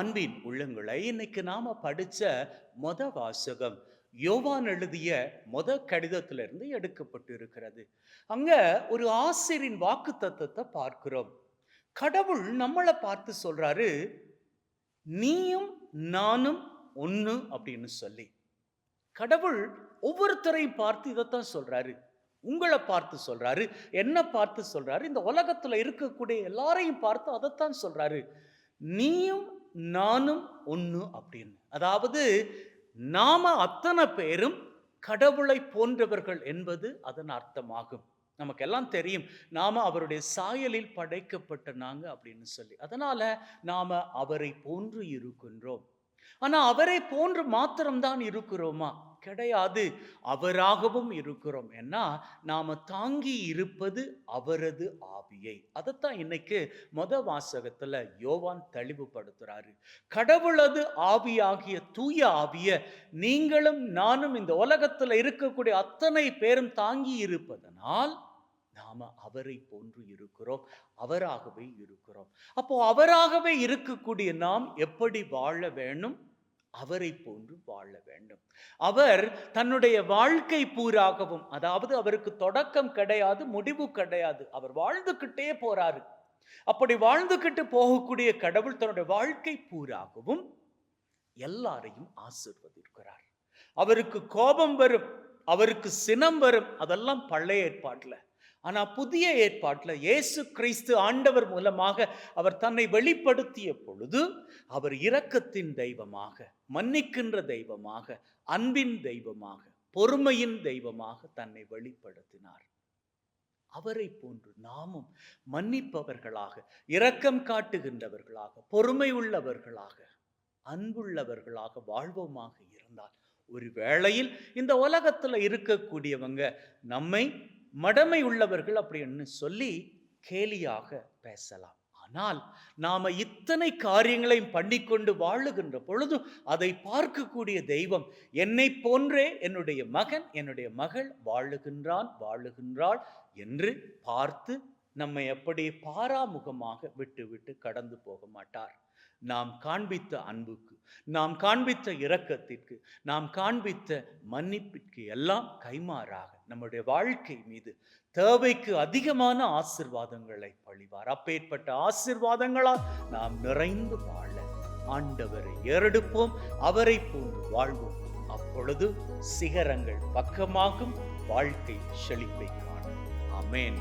அன்பின் உள்ளங்களை இன்னைக்கு நாம படிச்ச மொத வாசகம் யோவான் எழுதிய மொத கடிதத்திலிருந்து எடுக்கப்பட்டு இருக்கிறது அங்க ஒரு ஆசிரியரின் வாக்கு தத்துவத்தை பார்க்கிறோம். கடவுள் நம்மளை பார்த்து சொல்றாரு நீயும் நானும் ஒண்ணு அப்படின்னு சொல்லி. கடவுள் ஒவ்வொருத்தரையும் பார்த்து இதைத்தான் சொல்றாரு. உங்களை பார்த்து சொல்றாரு என்ன பார்த்து சொல்றாரு இந்த உலகத்துல இருக்கக்கூடிய எல்லாரையும் பார்த்து அதைத்தான் சொல்றாரு. நீயும் நானும் ஒன்று அப்படின்னு. அதாவது நாம அத்தனை பேரும் கடவுளை போன்றவர்கள் என்பது அதன் அர்த்தமாகும். நமக்கெல்லாம் தெரியும் நாம அவருடைய சாயலில் படைக்கப்பட்ட நாங்கள் அப்படின்னு சொல்லி. அதனால நாம அவரை போன்று இருக்கின்றோம். ஆனால் அவரை போன்று மாத்திரம்தான் இருக்கிறோமா? கிடையாது. அவராகவும் இருக்கிறோம். ஏன்னா நாம தாங்கி இருப்பது அவரது ஆவியை. அதைத்தான் இன்னைக்கு மொத வாசகத்துல யோவான் தெளிவுபடுத்துகிறாரு கடவுளது ஆவியாகிய தூய ஆவிய நீங்களும் நானும் இந்த உலகத்துல இருக்கக்கூடிய அத்தனை பேரும் தாங்கி இருப்பதனால் நாம அவரை போன்று இருக்கிறோம். அவராகவே இருக்கிறோம். அப்போ அவராகவே இருக்கக்கூடிய நாம் எப்படி வாழ வேணும் அவரை போன்று வாழ வேண்டும். அவர் தன்னுடைய வாழ்க்கை பூராகவும் அதாவது அவருக்கு தொடக்கம் கிடையாது முடிவு கிடையாது அவர் வாழ்ந்துகிட்டே போறாரு. அப்படி வாழ்ந்துக்கிட்டு போகக்கூடிய கடவுள் தன்னுடைய வாழ்க்கை பூராகவும் எல்லாரையும் ஆசிர்வதிக்கிறார். அவருக்கு கோபம் வரும் அவருக்கு சினம் வரும் அதெல்லாம் பழைய ஏற்பாட்டில். ஆனால் புதிய ஏற்பாட்டுல இயேசு கிறிஸ்து ஆண்டவர் மூலமாக அவர் தன்னை வெளிப்படுத்திய பொழுது அவர் இரக்கத்தின் தெய்வமாக மன்னிக்கின்ற தெய்வமாக அன்பின் தெய்வமாக பொறுமையின் தெய்வமாக தன்னை வெளிப்படுத்தினார். அவரை போன்று நாமும் மன்னிப்பவர்களாக இரக்கம் காட்டுகின்றவர்களாக பொறுமை உள்ளவர்களாக அன்புள்ளவர்களாக வாழ்வோமாக இருந்தால் ஒரு வேளையில் இந்த உலகத்துல இருக்கக்கூடியவங்க நம்மை மடமை உள்ளவர்கள் அப்படின்னு சொல்லி கேலியாக பேசலாம். ஆனால் நாம இத்தனை காரியங்களையும் பண்ணிக்கொண்டு வாழுகின்ற பொழுது அதை பார்க்கக்கூடிய தெய்வம் என்னை போன்றே என்னுடைய மகன் என்னுடைய மகள் வாழுகின்றான் வாழுகின்றாள் என்று பார்த்து நம்மை எப்படி பாராமுகமாக விட்டு விட்டு கடந்து போக மாட்டார். நாம் காண்பித்த அன்புக்கு நாம் காண்பித்த இரக்கத்திற்கு நாம் காண்பித்த மன்னிப்பிற்கு எல்லாம் கைமாறாக நம்முடைய வாழ்க்கை மீது தேவைக்கு அதிகமான ஆசிர்வாதங்களை பழிவார். அப்பேற்பட்ட ஆசிர்வாதங்களால் நாம் நிறைந்து வாழ ஆண்டவரை ஏறெடுப்போம் அவரை போன்று வாழ்வோம். அப்பொழுது சிகரங்கள் பக்கமாகும் வாழ்க்கை செழிப்பை காணும். அமேன்